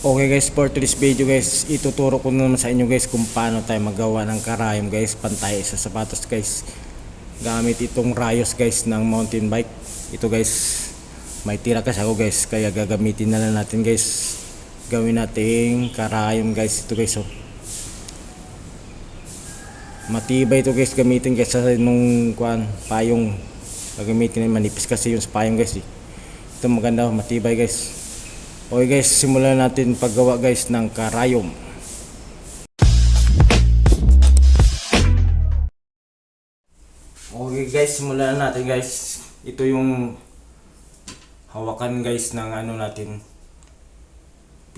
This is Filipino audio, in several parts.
Okay guys, for today's video guys, ituturo ko naman sa inyo guys kung paano tayo magawa ng karayom guys, pantay sa sapatos guys. Gamit itong rayos guys ng mountain bike. Ito guys, may tira kasi ako guys, kaya gagamitin na lang natin guys. Gawin nating karayom guys, ito guys oh. Matibay ito guys gamitin guys sa nung kuan, payong gagamitin na manipis kasi yung payong guys eh. Ito maganda, oh, matibay guys. Okay guys, simulan natin paggawa guys ng karayom. Okay guys, simulan natin guys. Ito yung hawakan guys ng ano natin.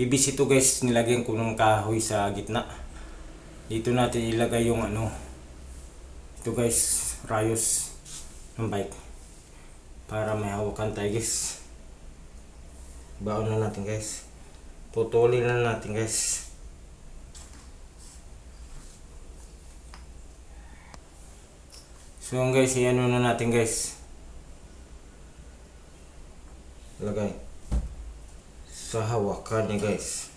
PVC to guys, nilagyan ko ng kahoy sa gitna. Dito natin ilagay yung ano. Ito guys, rayos ng bike. Para may hawakan tayo guys. Baon na natin guys. Putulin na natin guys. So guys, iano na natin guys. Lagay. Sa hawakan niya guys.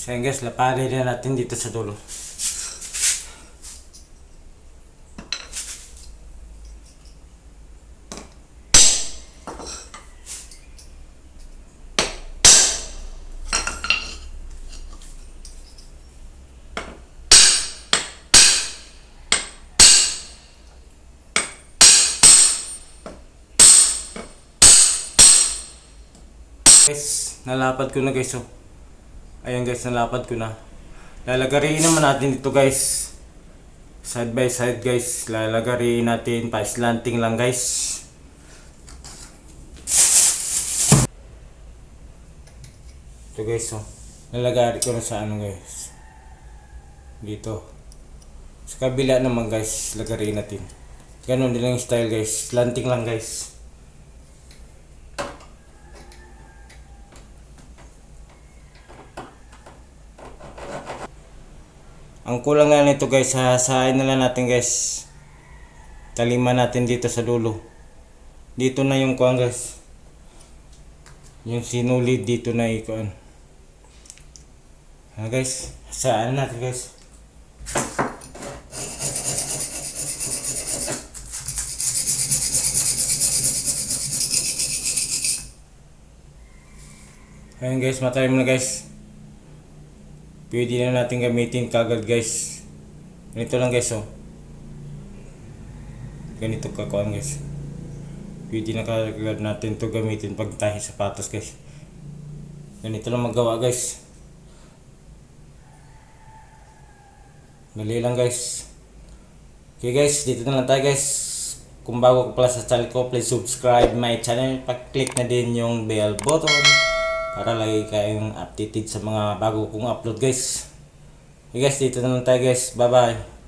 So guys, lapari na natin dito sa dulo. Guys, nalapad ko na guys oh. Ayan guys, nalapad ko na. Lalagarin naman natin ito guys. Side by side guys. Lalagarin natin pa slanting lang guys. Ito guys oh. Lalagari ko na sa ano guys. Dito. Sa kabila naman guys, lagarin natin. Ganon din lang style guys. Slanting lang guys. Ang kulang nga nito guys, hasain na lang natin guys. Taliman natin dito sa dulo. Dito na yung kuang guys. Yung sinulid dito na ikuan. Ha guys, hasaan natin guys. Ayan guys, matay mo na guys. Pwede na natin gamitin kagad guys. Ganito lang guys oh. Ganito kakuan guys. Pwede na kagad natin to gamitin pag tayo sapatos guys. Ganito lang magawa guys. Dali lang guys. Okay guys, dito na lang tayo guys. Kung bago ka pala sa channel ko, please subscribe my channel. Pag-click na din yung bell button para lagi kayong updated sa mga bago kong upload guys. Okay guys, dito na lang tayo guys. Bye bye.